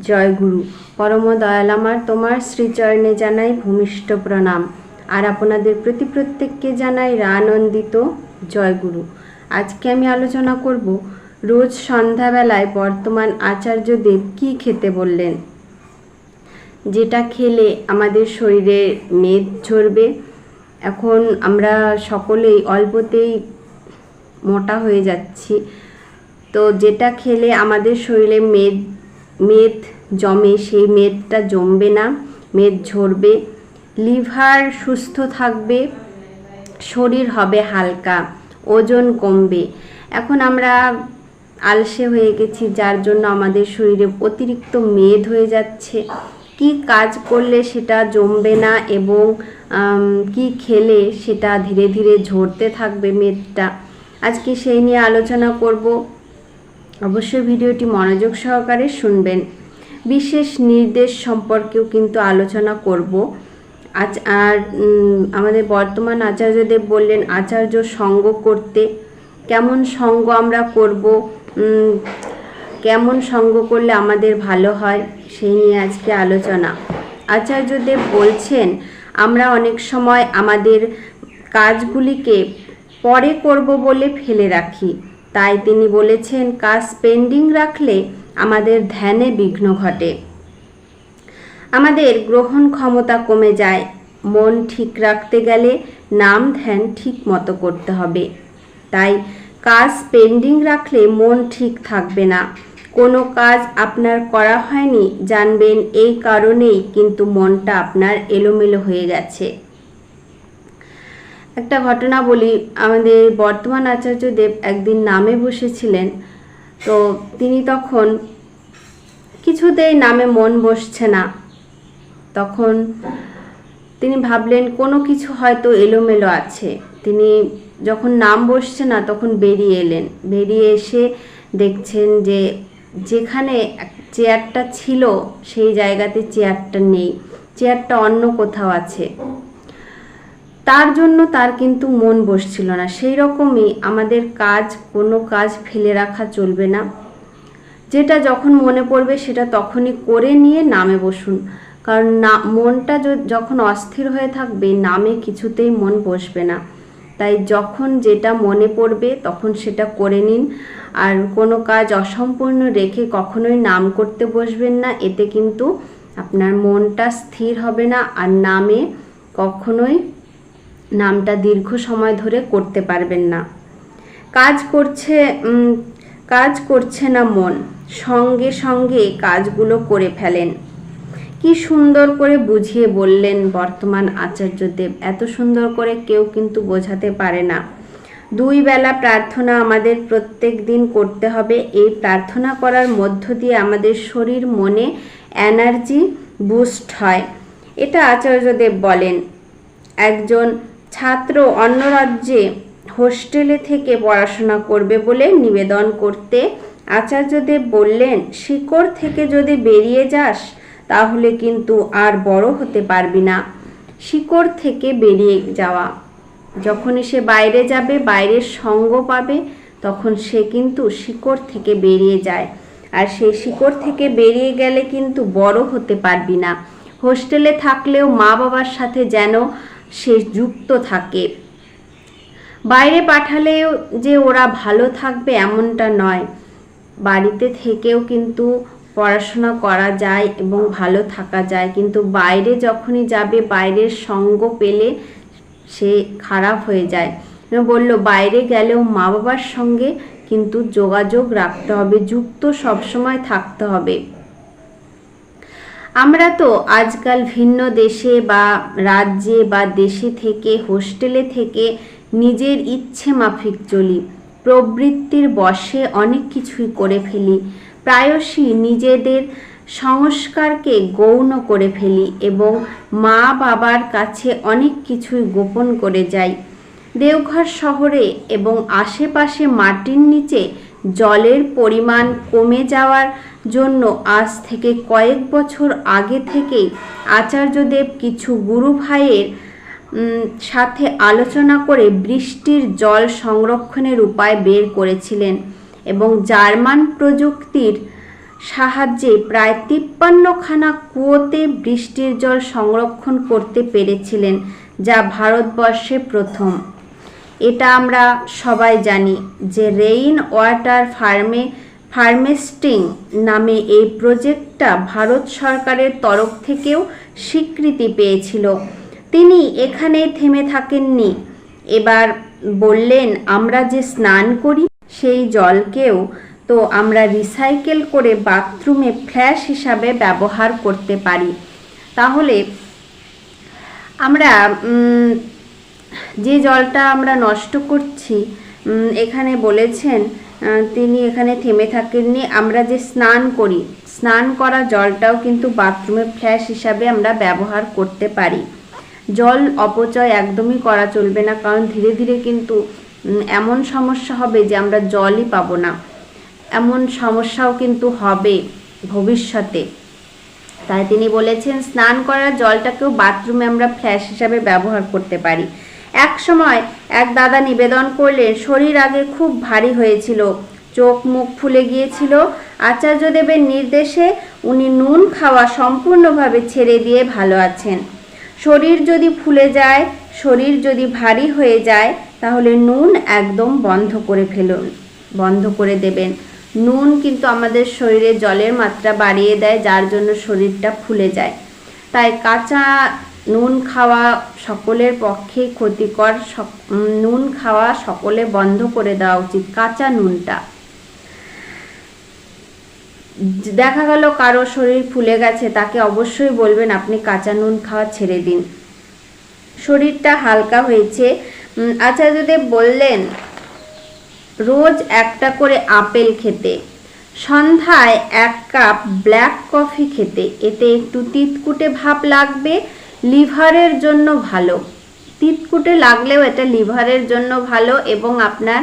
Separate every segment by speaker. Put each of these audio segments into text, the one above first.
Speaker 1: জয় গুরু। পরম দয়াল আমার তোমার শ্রীচরণে জানাই ভূমিষ্ঠ প্রণাম। আর আপনাদের প্রতি প্রত্যেককে জানাই রানন্দিত জয় গুরু। আজকে আমি আলোচনা করব, রোজ সন্ধ্যাবেলায় বর্তমান আচার্যদেব কি খেতে বললেন? যেটা খেলে আমাদের শরীরে মেদ ঝরবে। এখন আমরা সকলেই অল্পতেই মোটা হয়ে যাচ্ছি। তো যেটা খেলে আমাদের শরীরে মেদ মেদ জমে, সেই মেদটা জমবে না, মেদ ঝরবে। লিভার সুস্থ থাকবে, শরীর হবে হালকা, ওজন কমবে। এখন আমরা আলসে হয়ে গেছি, যার জন্য আমাদের শরীরে অতিরিক্ত মেদ হয়ে যাচ্ছে। কি কাজ করলে সেটা জমবে না এবং কি খেলে সেটা ধীরে ধীরে ঝরতে থাকবে মেদটা? আজকে সেই নিয়ে আলোচনা করব। অবশ্যই ভিডিওটি মনোযোগ সহকারে শুনবেন। বিশেষ নির্দেশ সম্পর্কেও কিন্তু আলোচনা করব। আজ আর আমাদের বর্তমান আচার্যদেব বললেন, আচার্য সঙ্গ করতে। কেমন সঙ্গ আমরা করব? কেমন সঙ্গ করলে আমাদের ভালো হয়? সেই নিয়ে আজকে আলোচনা। আচার্যদেব বলছেন, আমরা অনেক সময় আমাদের কাজগুলিকে পরে করব বলে ফেলে রাখি। তাই তিনি বলেছেন, কাজ পেন্ডিং রাখলে আমাদের ধ্যানে বিঘ্ন ঘটে। আমাদের গ্রহণ ক্ষমতা কমে যায়। মন ঠিক রাখতে গেলে নাম ধ্যান ঠিক মতো করতে হবে। তাই কাজ পেন্ডিং রাখলে মন ঠিক থাকবে না। কোনো কাজ আপনার করা হয়নি, জানবেন এই কারণেই কিন্তু মনটা আপনার এলোমেলো হয়ে গেছে। একটা ঘটনা বলি, আমাদের বর্তমান আচার্যদেব একদিন নামে বসেছিলেন। তো তিনি তখন কিছুতেই নামে মন বসছে না। তখন তিনি ভাবলেন, কোনো কিছু হয়তো এলোমেলো আছে। তিনি যখন নাম বসছে না, তখন বেরিয়ে এলেন। বেরিয়ে এসে দেখছেন যে যেখানে চেয়ারটা ছিল, সেই জায়গাতে চেয়ারটা নেই। চেয়ারটা অন্য কোথাও আছে। তার জন্য তার কিন্তু মন বসছিল না। সেই রকমই আমাদের কাজ, কোনো কাজ ফেলে রাখা চলবে না। যেটা যখন মনে পড়বে সেটা তখনই করে নিয়ে নামে বসুন। কারণ না, মনটা যখন অস্থির হয়ে থাকবে, নামে কিছুতেই মন বসবে না। তাই যখন যেটা মনে পড়বে তখন সেটা করে নিন। আর কোনো কাজ অসম্পূর্ণ রেখে কখনোই নাম করতে বসবেন না। এতে কিন্তু আপনার মনটা স্থির হবে না। আর নামে কখনোই নামটা দীর্ঘ সময় ধরে করতে পারবেন না। কাজ করছে কাজ করছে না মন। সঙ্গে সঙ্গে কাজগুলো করে ফেলেন। কি সুন্দর করে বুঝিয়ে বললেন বর্তমান আচার্যদেব এত সুন্দর করে কেউ কিন্তু বোঝাতে পারে না। দুই বেলা প্রার্থনা আমাদের প্রত্যেক দিন করতে হবে। এই প্রার্থনা করার মধ্য দিয়ে আমাদের শরীর, মনে এনার্জি বুস্ট হয়। এটা আচার্যদেব বলেন। একজন ছাত্র অন্য রাজ্যে হোস্টেলে থেকে পড়াশোনা করবে বলে নিবেদন করতে আচার্যদেব বললেন, শিকড় থেকে যদি বেরিয়ে যাস, তাহলে কিন্তু আর বড় হতে পারবি না। শিকড় থেকে বেরিয়ে যাওয়া। যখনই সে বাইরে যাবে, বাইরের সঙ্গ পাবে, তখন সে কিন্তু শিকড় থেকে বেরিয়ে যায়। আর সেই শিকড় থেকে বেরিয়ে গেলে কিন্তু বড় হতে পারবি না। হোস্টেলে থাকলেও মা বাবার সাথে যেন সে যুক্ত থাকে। বাইরে পাঠালেও যে ওরা ভালো থাকবে এমনটা নয়। বাড়িতে থেকেও কিন্তু পড়াশোনা করা যায় এবং ভালো থাকা যায়। কিন্তু বাইরে যখনই যাবে, বাইরের সঙ্গ পেলে সে খারাপ হয়ে যায়। বলল, বাইরে গেলেও মা বাবার সঙ্গে কিন্তু যোগাযোগ রাখতে হবে, যুক্ত সবসময় থাকতে হবে। আমরা তো আজকাল ভিন্ন দেশে বা রাজ্যে বা দেশে থেকে, হোস্টেলে থেকে নিজের ইচ্ছে মাফিক চলি। প্রবৃত্তির বশে অনেক কিছুই করে ফেলি। প্রায়শই নিজেদের সংস্কারকে গৌণ করে ফেলি এবং মা বাবার কাছে অনেক কিছুই গোপন করে যাই। দেওঘর শহরে এবং আশেপাশে মাটির নিচে জলের পরিমাণ কমে যাওয়ার জন্য আজ থেকে কয়েক বছর আগে থেকেই আচার্যদেব কিছু গুরু ভাইয়ের সাথে আলোচনা করে বৃষ্টির জল সংরক্ষণের উপায় বের করেছিলেন এবং জার্মান প্রযুক্তির সাহায্যে প্রায় তিপ্পান্নখানা কুয়োতে বৃষ্টির জল সংরক্ষণ করতে পেরেছিলেন, যা ভারতবর্ষে প্রথম। এটা আমরা সবাই জানি যে রেইন ওয়াটার ফার্মে ফার্মেস্টিং নামে এই প্রজেক্টটা ভারত সরকারের তরফ থেকেও স্বীকৃতি পেয়েছিল। তিনি এখানেই থেমে থাকেননি। এবার বললেন, আমরা যে স্নান করি, সেই জলকেও তো আমরা রিসাইকেল করে বাথরুমে ফ্ল্যাশ হিসাবে ব্যবহার করতে পারি। তাহলে আমরা যে জলটা আমরা নষ্ট করছি এখানে বলেছেন তিনি এখানে থেমে থাকেননি। আমরা যে স্নান করি, স্নান করা জলটাও কিন্তু বাথরুমে ফ্ল্যাশ হিসাবে আমরা ব্যবহার করতে পারি। জল অপচয় একদমই করা চলবে না, কারণ ধীরে ধীরে কিন্তু এমন সমস্যা হবে যে আমরা জলই পাবো না। এমন সমস্যাও কিন্তু হবে ভবিষ্যতে। তাই তিনি বলেছেন, স্নান করার জলটাকেও বাথরুমে আমরা ফ্ল্যাশ হিসাবে ব্যবহার করতে পারি। এক সময় এক দাদা নিবেদন করলেন শরীর আগে খুব ভারী হয়েছিল। চোখ মুখ ফুলে গিয়েছিল। আচার্যদেবের নির্দেশে উনি নুন খাওয়া সম্পূর্ণভাবে ছেড়ে দিয়ে ভালো আছেন। শরীর যদি ফুলে যায়, শরীর যদি ভারী হয়ে যায়, তাহলে নুন একদম বন্ধ করে ফেলুন, বন্ধ করে দেবেন। নুন কিন্তু আমাদের শরীরে জলের মাত্রা বাড়িয়ে দেয়, যার জন্য শরীরটা ফুলে যায়। তাই কাঁচা নুন খাওয়া সকলের পক্ষে ক্ষতিকর নুন খাওয়া সকলে বন্ধ করে দেওয়া উচিত কাঁচা নুনটা। দেখা গেল কারও শরীর ফুলে গেছে তাকে অবশ্যই বলবেন আপনি কাঁচা নুন খাওয়া ছেড়ে দিন। শরীরটা হালকা হয়েছে। উম, আচার্যদেব বললেন রোজ একটা করে আপেল খেতে সন্ধ্যায় এক কাপ ব্ল্যাক কফি খেতে এতে একটু তিতকুটে ভাব লাগবে লিভারের জন্য ভালো। তিতকুটে লাগলেও এটা লিভারের জন্য ভালো এবং আপনার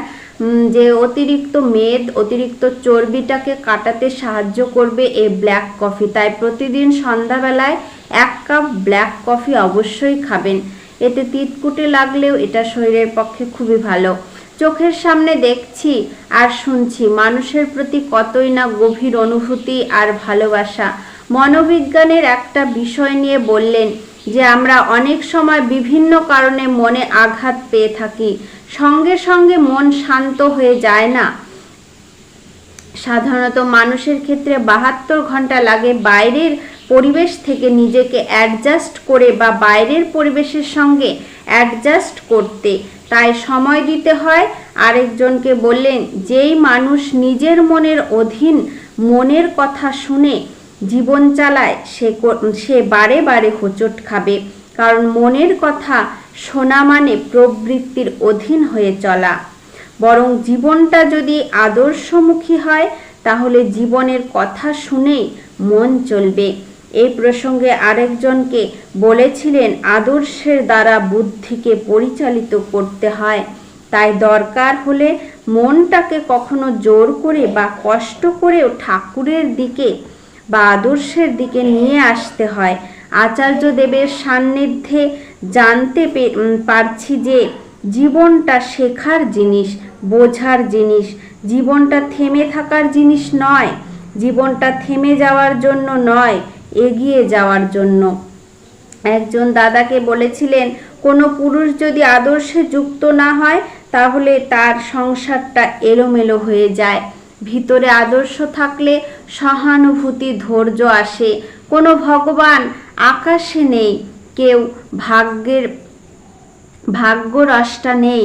Speaker 1: যে অতিরিক্ত মেদ, অতিরিক্ত চর্বিটাকে কাটাতে সাহায্য করবে এই ব্ল্যাক কফি। তাই প্রতিদিন সন্ধ্যাবেলায় এক কাপ ব্ল্যাক কফি অবশ্যই খাবেন। এতে তিতকুটে লাগলেও এটা শরীরের পক্ষে খুবই ভালো। চোখের সামনে দেখছি আর শুনছি, মানুষের প্রতি কতই না গভীর অনুভূতি আর ভালোবাসা। মনোবিজ্ঞানের একটা বিষয় নিয়ে বললেন যে আমরা অনেক সময় বিভিন্ন কারণে মনে আঘাত পেয়ে থাকি, সঙ্গে সঙ্গে মন শান্ত হয়ে যায় না। সাধারণত মানুষের ক্ষেত্রে বাহাত্তর ঘণ্টা লাগে বাইরের পরিবেশ থেকে নিজেকে অ্যাডজাস্ট করে বা বাইরের পরিবেশের সঙ্গে অ্যাডজাস্ট করতে। তাই সময় দিতে হয়। আরেকজনকে বললেন, যেই মানুষ নিজের মনের অধীন মনের কথা শুনে জীবন চালায়, সে সে বারে বারে হোঁচট খাবে। কারণ মনের কথা শোনা মানে প্রবৃত্তির অধীন হয়ে চলা। বরং জীবনটা যদি আদর্শমুখী হয়, তাহলে জীবনের কথা শুনেই মন চলবে। এই প্রসঙ্গে আরেকজনকে বলেছিলেন, আদর্শের দ্বারা বুদ্ধিকে পরিচালিত করতে হয়। তাই দরকার হলে মনটাকে কখনো জোর করে বা কষ্ট করেও ঠাকুরের দিকে বা আদর্শের দিকে নিয়ে আসতে হয়। আচার্য দেবের সান্নিধ্যে জানতে পারছি যে জীবনটা শেখার জিনিস, বোঝার জিনিস। জীবনটা থেমে থাকার জিনিস নয়, জীবনটা থেমে যাওয়ার জন্য নয়, এগিয়ে যাওয়ার জন্য। একজন দাদাকে বলেছিলেন, কোনো পুরুষ যদি আদর্শে যুক্ত না হয়, তাহলে তার সংসারটা এলোমেলো হয়ে যায়। ভিতরে আদর্শ থাকলে সহানুভূতি, ধৈর্য আসে। কোনো ভগবান আকাশে নেই, কেউ ভাগ্যের, ভাগ্যরসটা নেই।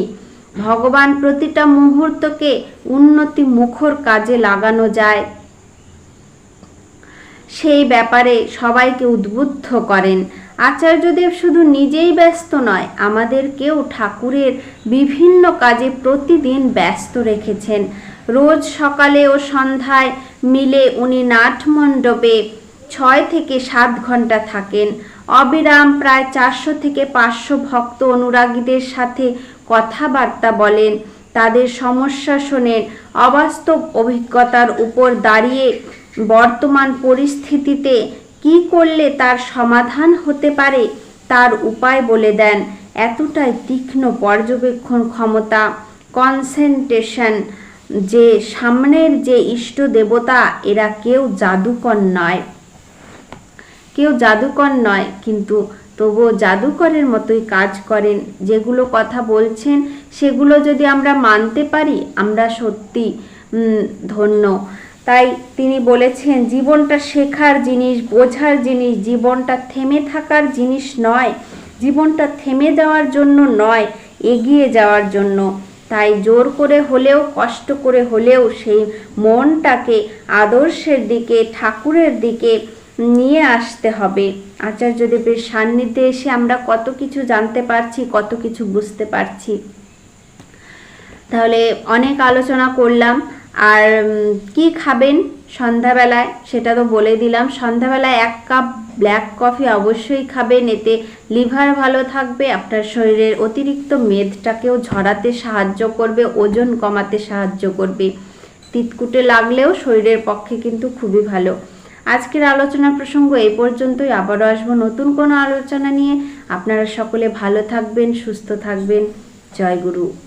Speaker 1: ভগবান প্রতিটা মুহূর্তকে উন্নতি মুখর কাজে লাগানো যায়। সেই ব্যাপারে সবাইকে উদ্বুদ্ধ করেন। আচার্যদেব শুধু নিজেই ব্যস্ত নয় আমাদেরকেও ঠাকুরের বিভিন্ন কাজে প্রতিদিন ব্যস্ত রেখেছেন। রোজ সকালে ও সন্ধ্যায় মিলে উনি নাটমণ্ডপে ছয় থেকে সাত ঘণ্টা থাকেন। অবিরাম প্রায় চারশো থেকে পাঁচশো ভক্ত অনুরাগীদের সাথে কথাবার্তা বলেন। তাদের সমস্যা শোনেন, অবাস্তব অভিজ্ঞতার উপর দাঁড়িয়ে বর্তমান পরিস্থিতিতে কি করলে তার সমাধান হতে পারে তার উপায় বলে দেন। এতটাই তীক্ষ্ণ পর্যবেক্ষণ ক্ষমতা কনসেন্ট্রেশন যে সামনের যে ইষ্ট দেবতা, এরা কেউ জাদুকর নয়। কেউ জাদুকর নয়, কিন্তু তবুও জাদুকরের মতোই কাজ করেন। যেগুলো কথা বলছেন, সেগুলো যদি আমরা মানতে পারি, আমরা সত্যি ধন্য। তাই তিনি বলেছেন, জীবনটা শেখার জিনিস, বোঝার জিনিস, জীবনটা থেমে থাকার জিনিস নয়। জীবনটা থেমে যাওয়ার জন্য নয়, এগিয়ে যাওয়ার জন্য। তাই জোর করে হলেও, কষ্ট করে হলেও সেই মনটাকে আদর্শের দিকে, ঠাকুরের দিকে নিয়ে আসতে হবে। আচার্যদেবের সান্নিধ্যে এসে আমরা কত কিছু জানতে পারছি, কত কিছু বুঝতে পারছি। তাহলে অনেক আলোচনা করলাম। আর কি খাবেন সন্ধ্যাবেলায়? সেটা তো বলে দিলাম। সন্ধ্যাবেলায় এক কাপ ব্ল্যাক কফি অবশ্যই খাবেন। এতে লিভার ভালো থাকবে, আপনার শরীরের অতিরিক্ত মেদটাকেও ঝরাতে সাহায্য করবে, ওজন কমাতে সাহায্য করবে। তিতকুটে লাগলেও শরীরের পক্ষে কিন্তু খুবই ভালো। আজকের আলোচনা প্রসঙ্গ এই পর্যন্তই। আবারও আসব নতুন কোনো আলোচনা নিয়ে। আপনারা সকলে ভালো থাকবেন, সুস্থ থাকবেন। জয় গুরু।